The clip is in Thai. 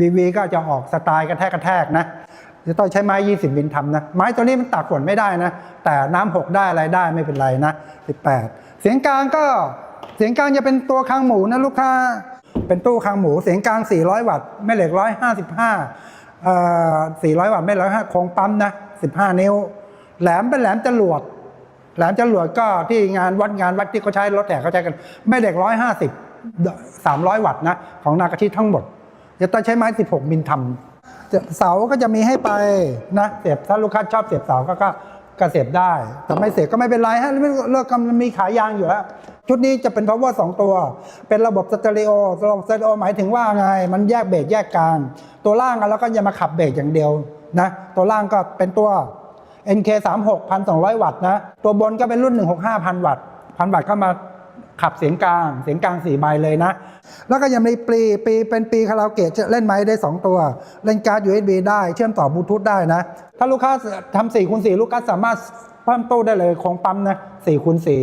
BV ก็จะออกสไตล์กระแทกกระแทกนะจะต้องใช้ไม้ 20 มิลทำนะ ไม้ตัวนี้มันตากฝนไม่ได้นะ แต่น้ำหกได้อะไรได้ไม่เป็นไรนะ 18 เสียงกลางก็เสียงกลางจะเป็นตัวคางหมูนะลูกค้า เป็นตู้คางหมูเสียงกลาง 400 วัตต์แม่เหล็ก 155เอ่อ400 วัตต์แม่เหล็ก155โครงปั๊มนะ 15 นิ้ว แหลมเป็นแหลมจรวด แหลมจรวดก็ที่งานวัดงานวัดที่เขาใช้รถแห่เขาใช้กันแม่เหล็ก 150 300 วัตต์นะของนากาชิทั้งหมด จะต้องใช้ไม้ 16 มิลทำเสาก็จะมีให้ไปนะเสียบถ้าลูกค้าชอบเสียบเสาก็ก็ก็เสียบได้ แต่ไม่เสียบก็ไม่เป็นไรฮะไม่เลิกกันมันมีขายางอยู่แล้ว ชุดนี้จะเป็น power 2 ตัว เป็นระบบสเตอริโอระบบสเตอริโอหมายถึงว่าไง มันแยกเบรกแยกกลาง ตัวล่างแล้วก็จะมาขับเบรกอย่างเดียวนะ ตัวล่างก็เป็นตัว NK 3 6 1,200 วัตต์นะ ตัวบนก็เป็นรุ่น 165พันวัตต์พันวัตต์ก็มา ขับเสียงกลาง เสียงกลาง4ใบเลยนะ แล้วก็ยังมีปีปีเป็นปีคาราโอเกะจะเล่นไม้ได้ 2 ตัว เล่นการ์ด USB ได้เชื่อมต่อบลูทูธได้นะ ถ้าลูกค้าทำสี่คูณสี่ลูกค้าสามารถเพิ่มตู้ได้เลยของปั๊มนะสี่คูณสี่